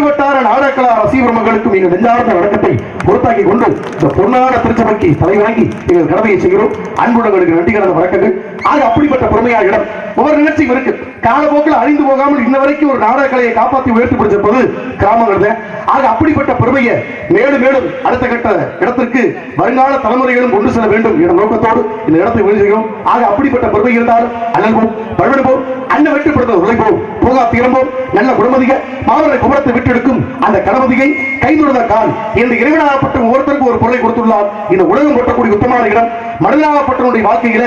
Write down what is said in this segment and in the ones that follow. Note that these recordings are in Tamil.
சுற்றுவட்டார நாடகலா ரசிகர் மக்களுக்கும் எங்கள் நெஞ்சார்ந்த வணக்கத்தை பொறுத்தாக்கி கொண்டு இந்த பொன்னான திருச்சபைக்கு தலை வணங்கி எங்கள் கடமையை செய்கிறோம். அன்புடங்களுக்கு நன்றி கடந்த வழக்கங்கள் ஆக அப்படிப்பட்ட பொறுமையான இடம். ஒவ்வொரு நிகழ்ச்சியும் இருக்கு. காலப்போக்கில் அழிந்து போகாமல் இன்ன வரைக்கும் ஒரு நாடக கலையை காப்பாற்றி உயர்த்தி பிடிச்சிருப்பது கிராமங்கள் தான். ஆக அப்படிப்பட்ட பெருமையை மேலும் மேலும் அடுத்த கட்ட இடத்திற்கு வருங்கால தலைமுறைகளும் கொண்டு செல்ல வேண்டும் என்ற நோக்கத்தோடு இந்த இடத்தை வெளியிடுகிறோம் ஆக அப்படிப்பட்ட பெருமை இருந்தால் அல்லல்போம் பழுவெடுப்போம் அன்ன வெட்டுப்படுத்த உழைப்போம் போகா தீரம்போம் நல்ல குணமதிக மாவரை குமரத்தை விட்டெடுக்கும் அந்த கணபதியை கைதுறத கால் இந்த இறைவனாகப்பட்ட ஒவ்வொருத்தருக்கும் ஒரு பொருளை கொடுத்துள்ளார். இந்த உலகம் போட்டக்கூடிய உத்தமான இடம். மனிதனாகப்பட்டவனுடைய வாழ்க்கையில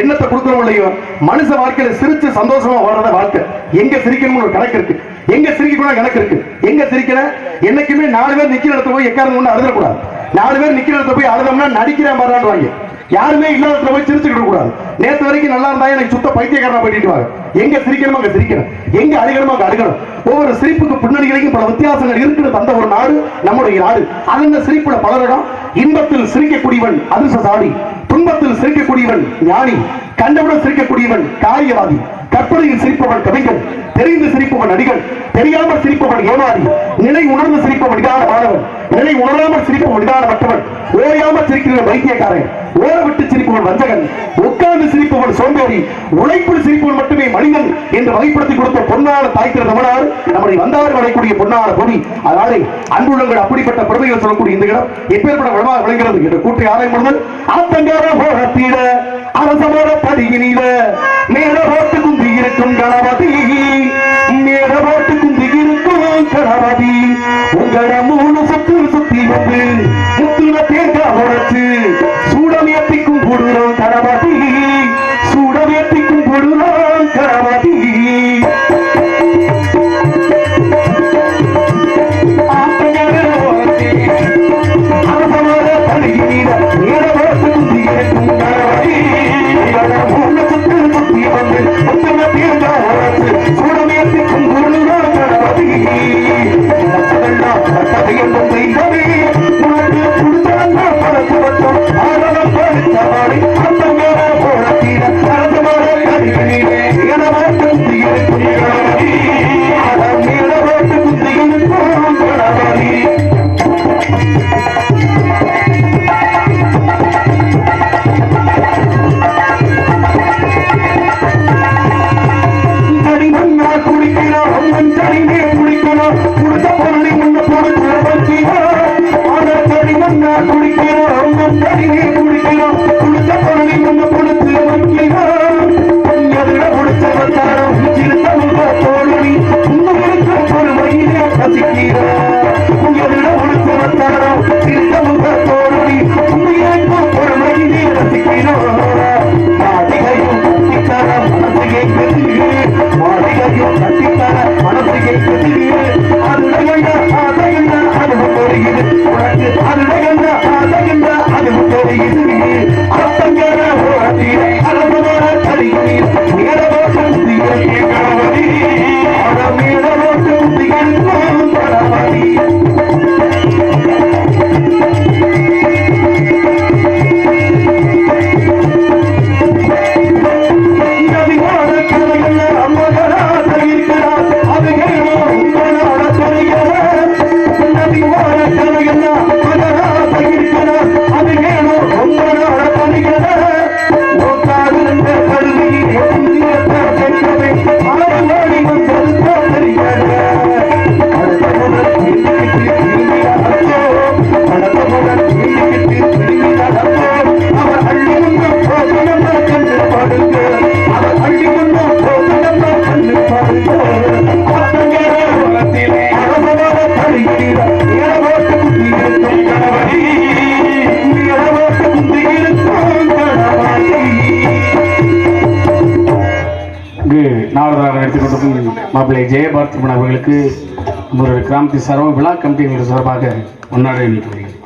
என்னத்தை கொடுக்கணும் இல்லையோ? மனுஷ வாழ்க்கையில சிரிச்சு சந்தோஷமா வாழ்றத வாழ்க்கை. எங்க சிரிக்கணும்னு ஒரு கணக்கு இருக்கு. எங்க சிரிக்கணும் கணக்கு இருக்கு. எங்க சிரிக்கிற என்னைக்குமே நாலு பேர் நிக்கிற இடத்துல போய் எக்காரணம் ஒன்று அழுதக்கூடாது நாலு பேர் நிக்கிறத போய் அழுதம்னா நடிக்கிறேன் பாராட்டுவாங்க யாருமே இல்லாத போய் சிரிச்சுக்கிட்டு கூடாது. நேத்து வரைக்கும் நல்லா இருந்தா எனக்கு சுத்த பைத்தியக்காரனா பண்ணிட்டு வாங்க. எங்க சிரிக்கணுமோ அங்க சிரிக்கணும். எங்க அழுகணுமோ அங்க அழுகணும். ஒவ்வொரு சிரிப்புக்கு பின்னணிகளையும் பல வித்தியாசங்கள் இருக்குது தந்த ஒரு நாடு நம்முடைய நாடு. அந்த சிரிப்புல பலரிடம் இன்பத்தில் சிரிக்கக்கூடியவன் அதிர்ஷ்டசாலி. துன்பத்தில் சிரிக்கக்கூடியவன் ஞானி. கண்டவுடன் சிரிக்கக்கூடியவன் காரியவாதி. கற்பனையில் சிரிப்பவன் கவிஞன். தெரிந்து சிரிப்பவன் நடிகன். தெரியாமல் சிரிப்பவன் ஏமாறி. நிலை உணர்ந்து சிரிப்பவன் மாணவன் நிலை உணராமல் சிரிப்பவன் நிதானமற்றவன் ஓயாமல் சிரிக்கிற வைத்தியக்காரன் ஓர விட்டு சிரிப்பவன் வஞ்சகன் உட்கார்ந்து சிரிப்பவன் சோம்பேறி உழைப்பில் சிரிப்பவன் மட்டுமே மனிதன் என்று வகைப்படுத்தி கொடுத்த பொன்னான தாய்க்கிற தமிழ்நாடு நம்முடைய வந்தாறு வரைக்கூடிய பொன்னான பொடி. அதனாலே அன்புள்ளங்கள் அப்படிப்பட்ட பெருமைகள் சொல்லக்கூடிய இந்த இடம் எப்பேற்பட வளமாக விளங்குகிறது என்று கூட்டி ஆராயும் பொழுது ஆத்தங்கார போகத்தீட அரசமான படியினில மேல போட்டு குந்தி இருக்கும் கணபதி. I'm மாப்பிள்ளை ஜெயபார்த்திபன் அவர்களுக்கு ஒரு கிராமத்தை சார்பாக விழா கமிட்டிகள் சார்பாக கொண்டாட நீட்டு வருகிறது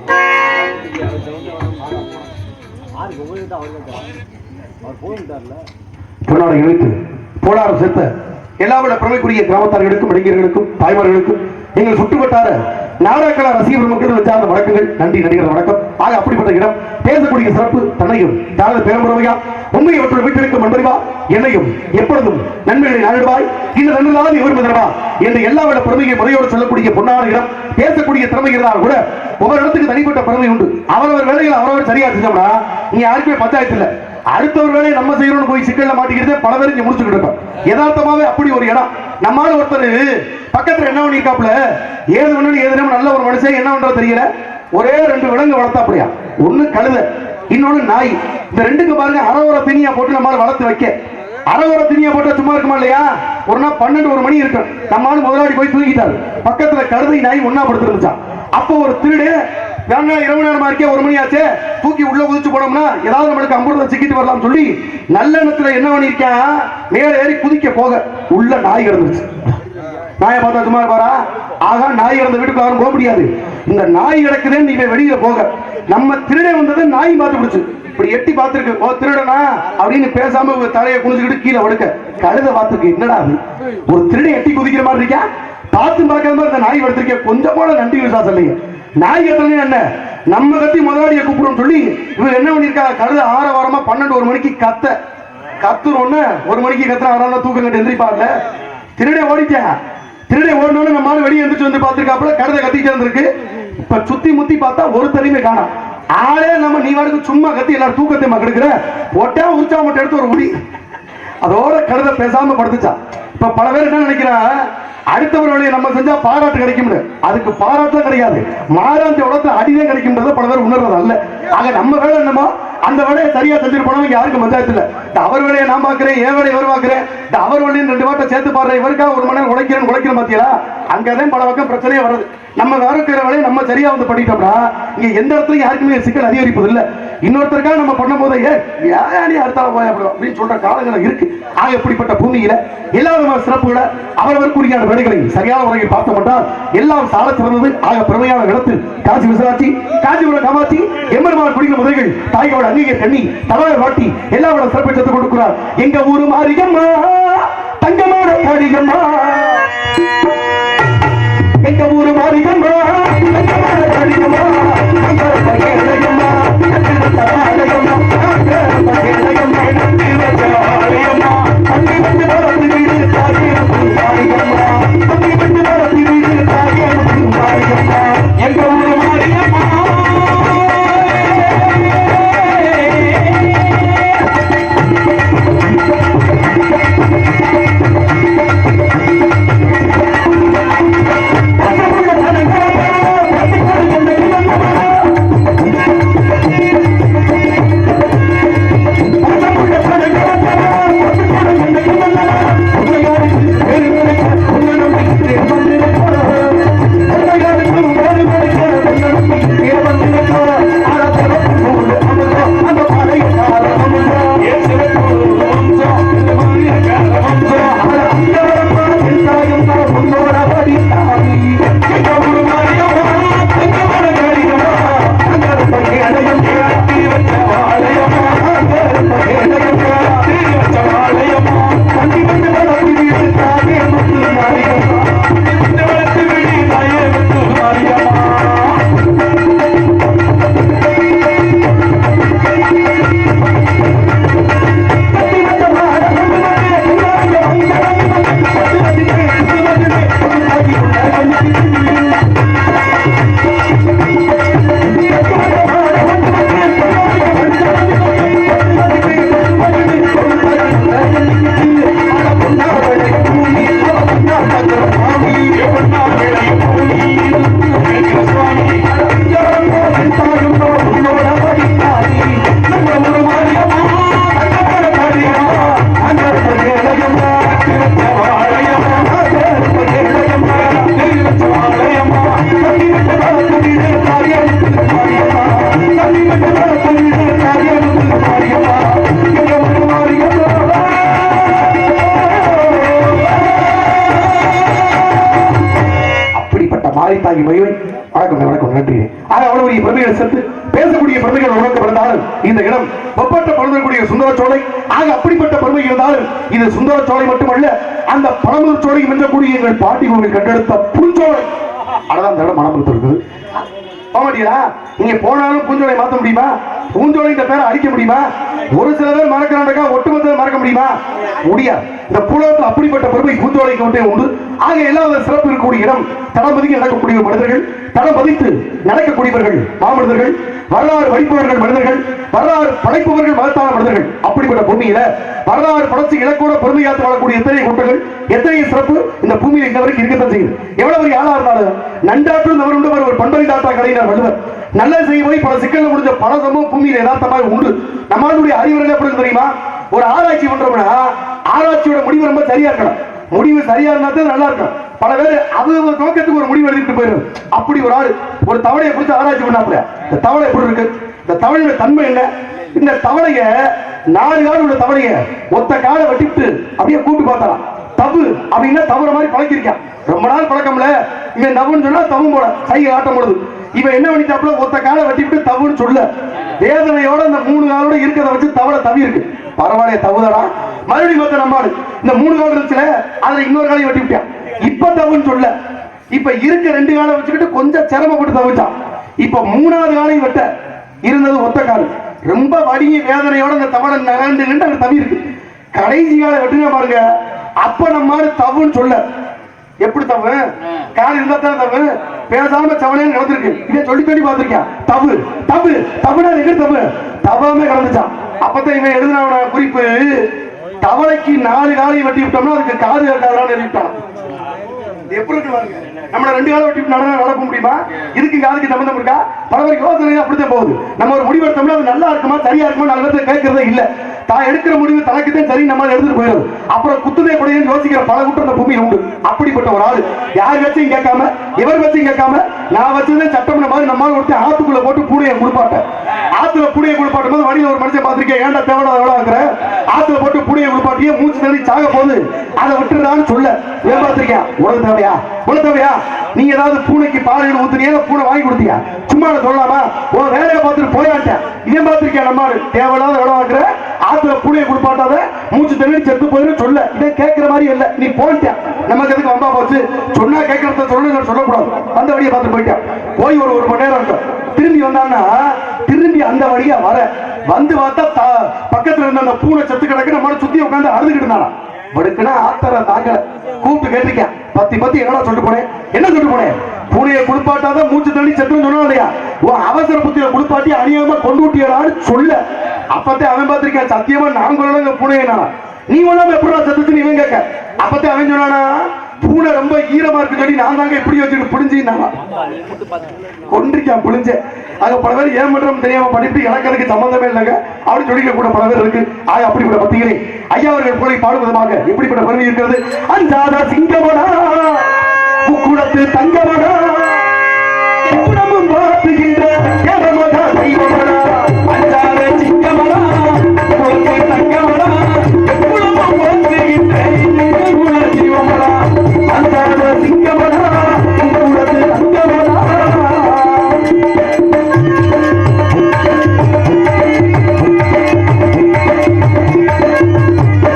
பொன்னாடை இணைத்து போலாரம் செத்த எல்லாவிட பிரமைக்குரிய கிராமத்தார்களுக்கும் இளைஞர்களுக்கும் தாய்மார்களுக்கும் எங்கள் சுட்டுவட்டார நாடாக்கள ரசிகர் மக்கள் சார்ந்த வணக்கங்கள். நன்றி நடிகர் வணக்கம். ஆக அப்படிப்பட்ட இடம் பேசக்கூடிய சிறப்பு தன்னையும் தாரத பேரம்புறவையா? உண்மை அவற்றுள் வீட்டிற்கும் அன்பறிவா என்னையும் எப்பொழுதும் நன்மைகளை நாடுவாய் இந்த ரெண்டு நாள் இவர் முதல்வா என்று எல்லா விட பெருமையை முறையோடு சொல்லக்கூடிய பொன்னான இடம் பேசக்கூடிய திறமை இருந்தால் கூட ஒவ்வொரு இடத்துக்கு தனிப்பட்ட பெருமை உண்டு. அவரவர் வேலைகளை அவரவர் சரியா செஞ்சோம்னா நீ யாருக்குமே பஞ்சாயத்து இல்லை. அடுத்தவர் வேலையை நம்ம செய்யணும்னு போய் சிக்கல்ல மாட்டிக்கிறதே பல பேர் இங்க முடிச்சுக்கிட்டு இருக்கோம் யதார்த்தமாவே அப்படி ஒரு இடம். நம்மால ஒருத்தர் பக்கத்துல என்ன பண்ணிருக்காப்ல ஏது ஒண்ணு ஏது நல்ல ஒரு மனுஷன் என்ன பண்றது தெரியல? ஒரே ரெண்டு விலங்கு வளர்த்தா அப்படியா ஒண்ணு கழுத. இன்னொன்னு நாய். இந்த ரெண்டுக்கு பாருங்க அறவர திணியா போட்டு நம்மால வளர்த்து வைக்க. அறவர திணியா போட்டா சும்மா இருக்குமா இல்லையா? ஒரு நாள் பன்னெண்டு ஒரு மணி இருக்கும். நம்மளால முதலாளி போய் தூக்கிட்டாரு பக்கத்துல கருதை நாய் ஒன்னா படுத்துருந்துச்சான் அப்போ ஒரு திருடு வேணா இரவு நேரமா இருக்கே ஒரு மணி ஆச்சு. தூக்கி உள்ள குதிச்சு போனோம்னா ஏதாவது நம்மளுக்கு அம்புறத சிக்கிட்டு வரலாம் சொல்லி நல்லெண்ணத்துல என்ன பண்ணிருக்கேன் மேல ஏறி குதிக்க போக. உள்ள நாய் கிடந்துருச்சு. நாயை பார்த்தா சும்மா இருப்பாரா? ஆகா நாய் இறந்த வீட்டுக்கு யாரும் போக முடியாது. இந்த நாய் கிடக்குதுன்னு நீங்க வெளியில போக. நம்ம திருடே வந்தது நாய் பார்த்து பிடிச்சு. இப்படி எட்டி பார்த்துருக்கு ஓ திருடனா? அப்படின்னு பேசாம தலையை குனிஞ்சுக்கிட்டு கீழே ஒடுக்க கழுத பார்த்துருக்கு என்னடா அது? ஒரு திருட எட்டி குதிக்கிற மாதிரி இருக்கா? பார்த்து பார்க்காத மாதிரி இந்த நாய் எடுத்திருக்கேன் கொஞ்சம் கூட நன்றி விசுவாசம் இல்லைங்க நாய் கத்தனே என்ன? நம்ம கத்தி முதலாளியை கூப்பிடுறோம் சொல்லி இவர் என்ன பண்ணிருக்கா கழுத ஆற வாரமா பன்னெண்டு ஒரு மணிக்கு கத்த. கத்துறோன்னு ஒரு மணிக்கு கத்துற ஆறாம் தூக்கம் கட்டு எந்திரிப்பார்ல. திருடே ஓடிட்டேன். திருடே ஓடணும்னு நம்ம மாடு வெளியே எந்திரிச்சு வந்து பார்த்துருக்காப்புல கழுதை கத்திட்டு இருந்திருக்கு இப்ப சுத்தி முத்தி பார்த்தா ஒரு தனிமை காணோம் ஆளே நம்ம நீ வாடுக்கு சும்மா கத்தி எல்லாரும் தூக்கத்தை மக்கெடுக்கிற ஒட்டா உரிச்சா மட்டும் எடுத்து ஒரு முடி. அதோட கழுதை பேசாம படுத்துச்சா. இப்ப பல பேர் என்ன நினைக்கிறா? அடுத்தவர் வேலையை நம்ம செஞ்சா பாராட்டு கிடைக்கும் அதுக்கு பாராட்டு கிடையாது. மாறாந்த உலகத்துல அடிதான் கிடைக்கும்ன்றத பல பேர் உணர்றது அல்ல. ஆக நம்ம வேலை என்னமோ அந்த வேலையை சரியா செஞ்சுட்டு போனவங்க யாருக்கும் பஞ்சாயத்து இல்லை. அவர் வேலையை நான் பார்க்கிறேன் என் வேலையை இவர் பார்க்கிறேன். அவர் வேலையும் ரெண்டு வாட்டை சேர்த்து பாடுற இவருக்காக ஒரு மணி நேரம் உழைக்கிறேன் உழைக்கிறேன் பாத்தியா அங்கதான் பல பக்கம் பிரச்சனையே வருது நம்ம வேற வேலையை நம்ம சரியா வந்து பண்ணிட்டோம்னா இங்க எந்த இடத்துலயும் யாருக்குமே சிக்கல் அதிகரிப்பது இல்ல இன்னொருத்தருக்காக நம்ம பண்ணும் போதே ஏ ஏன் நீ அடுத்தால போய்? அப்படின்னு சொல்ற காலங்கள் இருக்கு. ஆக இப்படிப்பட்ட பூமியில எல்லா விதமான சிறப்புகளை அவரவருக்குரிய வேலைகளை சரியான முறையில் பார்த்து கொண்டால் எல்லாம் சால சிறந்தது ஆக பெருமையான இடத்தில் காசி விசாராட்சி காஞ்சிபுரம் காமாட்சி எம்பெருமான் குடிக்கிற முதல்கள் தாயோட அங்கீகர் கண்ணி தலைவர் வாட்டி எல்லாவோட சிறப்பு சேர்த்து கொடுக்கிறார். எங்க ஊரு மாரியம்மா தங்கமான காளியம்மா எங்க ஊரு மாரியம்மா தங்கமான காளியம்மா ஆக அப்படிப்பட்ட பெருமை இருந்தாலும் இது சுந்தர சோலை மட்டுமல்ல அந்த பழமுதல் சோலை வென்றக்கூடிய எங்கள் பாட்டி கோவில் கண்டெடுத்த புஞ்சோலை அதான் இந்த இடம் மனம் இருக்குது போக நீங்க போனாலும் பூஞ்சோலை மாத்த முடியுமா? பூஞ்சோலைன்ற பேரை அழிக்க முடியுமா? ஒரு சில பேர் மறக்கிறாண்டக்கா ஒட்டுமொத்த மறக்க முடியுமா? முடியாது. இந்த புலத்தில் அப்படிப்பட்ட பெருமை பூஞ்சோலைக்கு ஒன்றே உண்டு. ஆக எல்லா சிறப்பு இருக்கக்கூடிய இடம். தடம் பதுக்கி நடக்கக்கூடிய மனிதர்கள் தடம் பதித்து நடக்கக்கூடியவர்கள் மாமனிதர்கள் வரலாறு படிப்பவர்கள் மனிதர்கள் வரலாறு படைப்பவர்கள் மகத்தான மனிதர்கள். அப்படிப்பட்ட பூமியில வரலாறு படைச்சு இலக்கோட பெருமையாத்து வாழக்கூடிய எத்தனை கூட்டங்கள் எத்தனை சிறப்பு இந்த பூமியில் இந்த வரைக்கும் இருக்கத்தான் செய்யுது. எவ்வளவு பெரிய ஆளா இருந்தாலும் நன்றாற்றும் அவர் உண்டு ஒரு பண்பலை தாத்தா கலைஞர் வள்ளுவர். நல்ல செய்ய போய் பல சிக்கல்ல முடிஞ்ச பல சம்பவம் பூமியில் யதார்த்தமாக உண்டு. நம்மளுடைய அறிவுரை எப்படி தெரியுமா? ஒரு ஆராய்ச்சி பண்றோம்னா ஆராய்ச்சியோட முடிவு ரொம்ப சரியா இருக்கணும் முடிவு சரியா இருந்தா தான் நல்லா இருக்கும். பல பேர் அது ஒரு நோக்கத்துக்கு ஒரு முடிவு எழுதிட்டு போயிடும் அப்படி ஒரு ஆள் ஒரு தவளையை குறித்து ஆராய்ச்சி பண்ணாப்புல. இந்த தவளை எப்படி இருக்கு? இந்த தவளையோட தன்மை என்ன? இந்த தவளைய நாலு கால் உள்ள தவளைய ஒத்த காலை வெட்டிட்டு அப்படியே கூட்டு பார்த்தாலாம் தவு அப்படின்னா தவற மாதிரி பழக்கிருக்கான் ரொம்ப நாள் பழக்கம்ல. இவன் நவுன்னு சொன்னா தவும் போட கை ஆட்டம் போடுது இவன் என்ன பண்ணிட்டாப்புல? ஒத்த காலை வெட்டிட்டு தவுன்னு சொல்ல. வேதனையோட அந்த மூணு காலோட இருக்கிறத வச்சு தவளை தவி இருக்கு பரவாயில்ல தவுதடா மறுபடியும் மத்த நம்மாடு இந்த மூணு கால் இருந்துச்சுல அதுல இன்னொரு காலையும் வெட்டி விட்டான் இப்ப தவுன்னு சொல்ல. இப்ப இருக்க ரெண்டு காலை வச்சுக்கிட்டு கொஞ்சம் சிரமப்பட்டு தவிச்சான் இப்ப மூணாவது காலையும் வெட்ட. இருந்தது ஒத்த கால். ரொம்ப வடிய வேதனையோட இந்த தவளை நகர்ந்து நின்று அங்க தவி இருக்கு. கடைசி காலை வெட்டுங்க பாருங்க அப்ப நம்ம தவுன்னு சொல்ல. எப்படி தவு? கால் இருந்தா தான் தவு? பேசாம சவனே நடந்திருக்கு இதை சொல்லி சொல்லி பார்த்திருக்கேன் தவு தவு தவுனா எங்க தவு? தவாமே கலந்துச்சான் அப்பதான் இவன் எழுதின குறிப்பு. தவளைக்கு நாலு காலையும் வெட்டி விட்டோம்னா அதுக்கு காது கட்டாதான்னு எழுதிட்டான். எப்படி இருக்கு பாருங்க. நம்மள ரெண்டு காலம் வெட்டி நடன நடக்க முடியுமா? இதுக்கு காதுக்கு சம்பந்தம் இருக்கா? பல பேருக்கு யோசனை அப்படித்தான் போகுது. நம்ம ஒரு முடிவு எடுத்தோம்னா அது நல்லா இருக்குமா சரியா இருக்குமா நல்ல பேர்த்த கேட்கறதே இல்ல. தான் எடுக்கிற முடிவு தனக்கு தான் சரி நம்ம எடுத்துட்டு போயிடும். அப்புறம் குத்துதே கூடயும் யோசிக்கிற பல குற்றம் அந்த பூமியில் உண்டு. அப்படிப்பட்ட ஒரு ஆள். யார் வச்சையும் கேட்காம இவர் வச்சையும் கேட்காம நான் வச்சதே சட்டம் மாதிரி நம்மால் ஒருத்தன் ஆத்துக்குள்ள போட்டு பூனையை குளிப்பாட்டேன். ஆத்துல புடியை குளிப்பாட்டும் போது வழியில் ஒரு மனுஷன் பார்த்துருக்கேன் ஏன்டா தேவடா எவ்வளவு ஆக்குற ஆத்துல போட்டு புடியை குளிப்பாட்டியே மூச்சு தண்ணி சாக போகுது. அதை விட்டுறான்னு சொல்ல. ஏன் பார்த்துருக்கேன்? உடல் தேவையா? உனக்கு நீ ஏதாவது பூனைக்கு பால் ஊத்துனியா? பூனை வாங்கி கொடுத்தியா? சும்மா சொல்லலாமா? உன் வேலையை பார்த்துட்டு போயாட்டேன் இதே பார்த்துருக்கேன் நம்ம தேவையில்லாத இடம் வாங்குற. ஆத்துல பூனையை கொடுப்பாட்டாத. மூச்சு தண்ணி செத்து போயிரு சொல்ல. இதை கேட்கிற மாதிரி இல்லை. நீ போன்ட்ட நமக்கு எதுக்கு வம்பா போச்சு? சொன்னா கேட்கறத சொல்லு சொல்லக்கூடாது. அந்த வழியை பார்த்து போயிட்டேன் போய் ஒரு ஒரு மணி நேரம் இருக்கும் திரும்பி வந்தான்னா திரும்பி அந்த வழியா வர. வந்து பார்த்தா பக்கத்துல இருந்த அந்த பூனை செத்து கிடக்கு நம்மளை சுத்தி உட்காந்து அழுதுகிட்டு இருந்தானா? படுக்குனா ஆத்தர தாங்க. கூப்பிட்டு கேட்டிருக்கேன். பத்தி பத்தி என்னடா சொல்லிட்டு போனேன் என்ன சொல்லிட்டு போனேன் பூனையை குளிப்பாட்டாதான் மூச்சு தண்ணி செத்துன்னு சொன்னா இல்லையா உன் அவசர புத்தியில குளிப்பாட்டி அநியாயமா கொண்டு விட்டியடான்னு சொல்ல. அப்பத்தே அவன் பார்த்திருக்கேன் சத்தியமா நான் கொள்ளங்க பூனையனா நான். நீ ஒண்ணாம எப்படா செத்துச்சுன்னு இவன் கேட்க. அப்பத்தே அவன் சொன்னானா பூனை ரொம்ப ஈரமா இருக்கு சொல்லி நான் தாங்க இப்படி வச்சுட்டு புடிஞ்சின்னாங்க கொண்டிருக்கேன் புளிஞ்ச அங்க பல பேர் ஏன் பண்றோம் தெரியாம படிப்பு எனக்கு அதுக்கு சம்பந்தமே இல்லைங்க. அப்படின்னு சொல்லிக்க கூட பல பேர் இருக்கு. ஆக அப்படிப்பட்ட பத்திகளே ஐயா அவர்கள் புகழை பாடும் விதமாக இப்படிப்பட்ட பெருமை இருக்கிறது? அஞ்சாத சிங்கமனா முக்குடத்து தங்கமடா